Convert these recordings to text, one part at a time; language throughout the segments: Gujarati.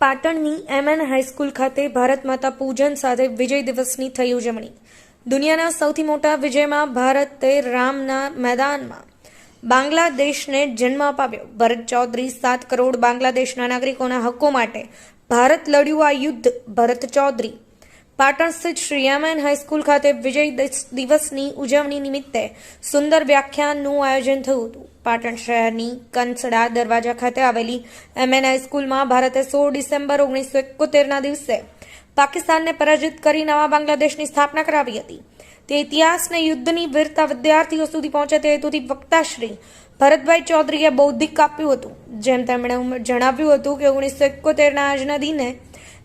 પાટણની એમએન હાઈસ્કૂલ ખાતે ભારત માતા પૂજન સાથે વિજય દિવસની થઈ ઉજવણી. દુનિયાના સૌથી મોટા વિજયમાં ભારતે રામના મેદાનમાં બાંગ્લાદેશને જન્મ અપાવ્યો. ભરત ચૌધરી સાત કરોડ બાંગ્લાદેશના નાગરિકોના હક્કો માટે ભારત લડ્યું આ યુદ્ધ. ભરત ચૌધરી પાટણ સ્થિત શ્રી એમએન હાઈસ્કૂલ ખાતે વિજય દિવસની ઉજવણી નિમિત્તે સુંદર વ્યાખ્યાનનું આયોજન થયું હતું. પાટણ શહેરની કંસડા દરવાજા ખાતે આવેલી એમએન હાઈસ્કૂલમાં ભારતે સોળ ડિસેમ્બર ઓગણીસો એકોતેરના દિવસે પાકિસ્તાનને પરાજિત કરી નવા બાંગ્લાદેશની સ્થાપના કરાવી હતી. તે ઇતિહાસને યુદ્ધની વીરતા વિદ્યાર્થીઓ સુધી પહોંચે તે હેતુથી વક્તાશ્રી ભરતભાઈ ચૌધરીએ બૌદ્ધિક આપ્યું હતું. જેમ તેમણે જણાવ્યું હતું કે ઓગણીસો એકોતેરના આજના દિને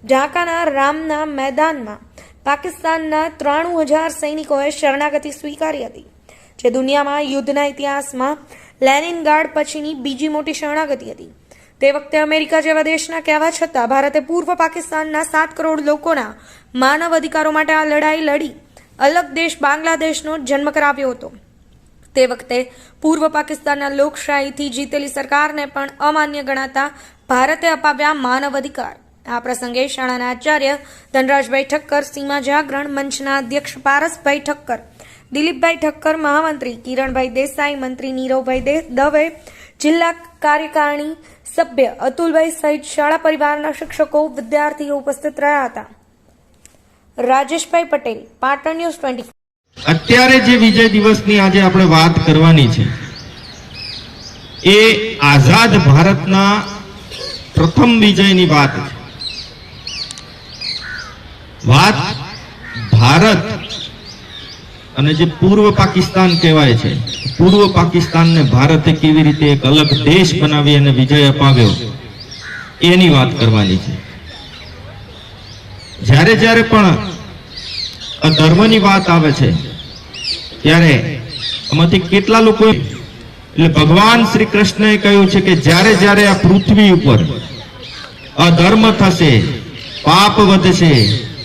ઢાકાના રામના મેદાનમાં પાકિસ્તાનના ત્રાણું હજાર સૈનિકોએ શરણાગતિ સ્વીકારી હતી, જે દુનિયામાં યુદ્ધના ઇતિહાસમાં લેનિનગાર્ડ પછીની બીજી મોટી શરણાગતિ હતી. તે વખતે અમેરિકા જેવા દેશના કહેવા છતાં ભારતે પૂર્વ પાકિસ્તાનના સાત કરોડ લોકોના માનવ અધિકારો માટે આ લડાઈ લડી. અલગ દેશ બાંગ્લાદેશનો જન્મ કરાવ્યો હતો. તે વખતે પૂર્વ પાકિસ્તાનના લોકશાહીથી જીતેલી સરકારને પણ અમાન્ય ગણાતા ભારતે અપાવ્યા માનવ અધિકાર. આ પ્રસંગે શાળાના આચાર્ય ધનરાજભાઈ ઠક્કર, સીમા જાગરણ મંચના અધ્યક્ષ પારસભાઈ ઠક્કર, દિલીપભાઈ ઠક્કર, મહામંત્રી કિરણભાઈ દેસાઈ, મંત્રી નીરવભાઈ દવે, જિલ્લા કાર્યકારિણી સભ્ય અતુલભાઈ સહિત શાળા પરિવારના શિક્ષકો, વિદ્યાર્થીઓ ઉપસ્થિત રહ્યા હતા. રાજેશભાઈ પટેલ, પાટણ ન્યૂઝ ટ્વેન્ટી અત્યારે જે વિજય દિવસની આજે આપણે વાત કરવાની છે, એ આઝાદ ભારતના પ્રથમ વિજયની વાત છે. વાત ભારત અને જે પૂર્વ પાકિસ્તાન કહેવાય છે. પૂર્વ પાકિસ્તાનને ભારતે કેવી રીતે એક અલગ દેશ બનાવી અને વિજય અપાવ્યો, એની વાત કરવાની છે. જ્યારે જ્યારે પણ અધર્મની ધર્મની વાત આવે છે, ત્યારે આમાંથી કેટલા લોકો એટલે ભગવાન શ્રી કૃષ્ણએ કહ્યું છે કે જ્યારે જ્યારે આ પૃથ્વી ઉપર અધર્મ થશે, પાપ વધશે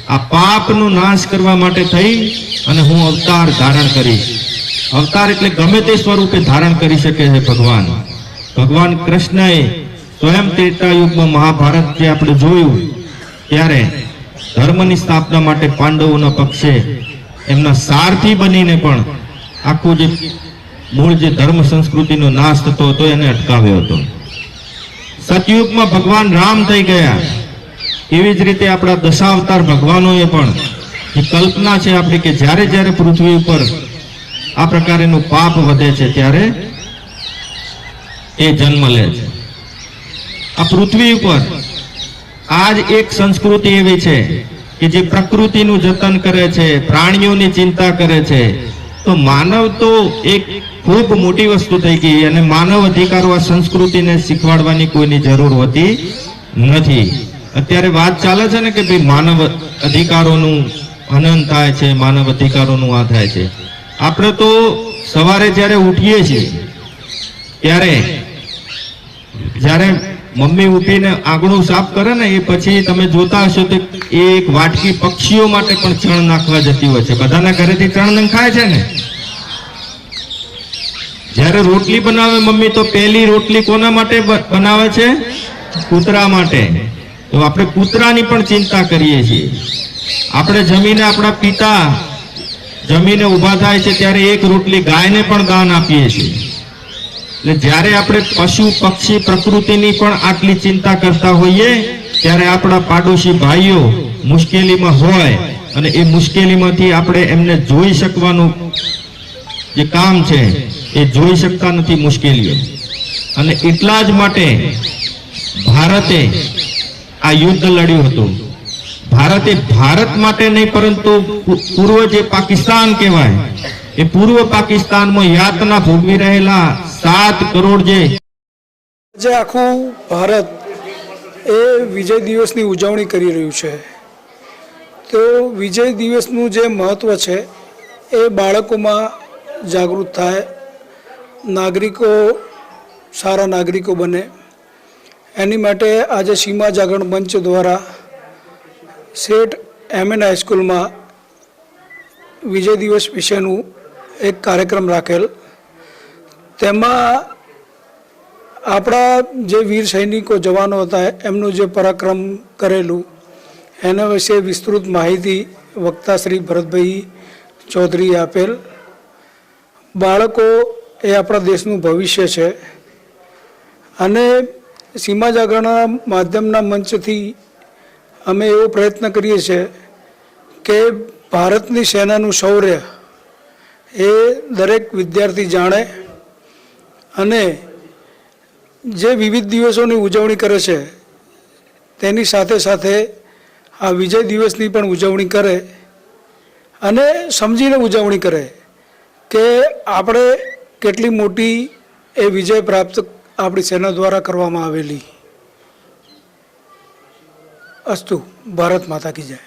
આ પાપનો નાશ કરવા માટે થઈ અને હું અવતાર ધારણ કરીશ. અવતાર એટલે ગમે તે સ્વરૂપે ધારણ કરી શકે છે ભગવાન. ભગવાન કૃષ્ણએ સ્વયં ત્રેતા યુગમાં મહાભારત જે આપણે જોયું, ત્યારે ધર્મની સ્થાપના માટે પાંડવોના પક્ષે એમના સારથી બનીને પણ આખું જે મૂળ જે ધર્મ સંસ્કૃતિનો નાશ થતો હતો, એને અટકાવ્યો હતો. સતયુગમાં ભગવાન રામ થઈ ગયા. એવી જ રીતે આપણા દશાવતાર ભગવાનોએ પણ એ કલ્પના છે આપણી કે જ્યારે જ્યારે પૃથ્વી ઉપર આ પ્રકારેનું પાપ વધે છે ત્યારે એ જન્મ લે છે. આ પૃથ્વી ઉપર આજ એક સંસ્કૃતિ એવી છે કે જે પ્રકૃતિનું જતન કરે છે, પ્રાણીઓની ચિંતા કરે છે. તો માનવ તો એક ખૂબ મોટી વસ્તુ થઈ ગઈ અને માનવ અધિકારો આ સંસ્કૃતિને શીખવાડવાની કોઈની જરૂર હોતી નથી. અત્યારે વાત ચાલે છે ને કે ભાઈ માનવ અધિકારોનું હનન થાય છે, માનવ અધિકારોનું આ થાય છે. આપણે તો સવારે જ્યારે ઉઠીએ છીએ, ત્યારે જ્યારે મમ્મી ઉઠીને આંગણું સાફ કરે ને એ પછી તમે જોતા હશો તો એ એક વાટકી પક્ષીઓ માટે પણ ચણ નાખવા જતી હોય છે. બધાના ઘરેથી ચણ નખાય છે ને? જ્યારે રોટલી બનાવે મમ્મી તો પહેલી રોટલી કોના માટે બનાવે છે? કૂતરા માટે. તો આપણે કૂતરાની પણ ચિંતા કરીએ છીએ. આપણે જમીને આપણા પિતા જમીને ઊભા થાય છે ત્યારે એક રોટલી ગાયને પણ દાન આપીએ છીએ. એટલે જ્યારે આપણે પશુ, પક્ષી, પ્રકૃતિની પણ આટલી ચિંતા કરતા હોઈએ, ત્યારે આપણા પાડોશી ભાઈઓ મુશ્કેલીમાં હોય અને એ મુશ્કેલીમાંથી આપણે એમને જોઈ શકવાનું જે કામ છે, એ જોઈ શકતા નથી મુશ્કેલીઓ. અને એટલા જ માટે ભારતે આ યુદ્ધ લડ્યું હતું. ભારતે ભારત માટે નહીં, પરંતુ પૂર્વ જે પાકિસ્તાન કહેવાય, એ પૂર્વ પાકિસ્તાનમાં યાતના ભોગવી રહેલા સાત કરોડ જે આજે આખું ભારત એ વિજય દિવસની ઉજવણી કરી રહ્યું છે. તો વિજય દિવસનું જે મહત્ત્વ છે, એ બાળકોમાં જાગૃત થાય, નાગરિકો, સારા નાગરિકો બને. એની માટે આજે સીમા જાગરણ મંચ દ્વારા શેઠ એમ એન હાઈસ્કૂલમાં વિજય દિવસ વિશેનું એક કાર્યક્રમ રાખેલ. તેમાં આપણા જે વીર સૈનિકો, જવાનો હતા, એમનું જે પરાક્રમ કરેલું, એના વિશે વિસ્તૃત માહિતી વક્તા શ્રી ભરતભાઈ ચૌધરીએ આપેલ. બાળકો એ આપણા દેશનું ભવિષ્ય છે. અને સીમા જાગરણના માધ્યમના મંચથી અમે એવો પ્રયત્ન કરીએ છીએ કે ભારતની સેનાનું શૌર્ય એ દરેક વિદ્યાર્થી જાણે અને જે વિવિધ દિવસોની ઉજવણી કરે છે, તેની સાથે સાથે આ વિજય દિવસની પણ ઉજવણી કરે અને સમજીને ઉજવણી કરે કે આપણે કેટલી મોટી એ વિજય પ્રાપ્ત આપણી સેના દ્વારા કરવામાં આવેલી અસ્તુ ભારત માતા કી જય.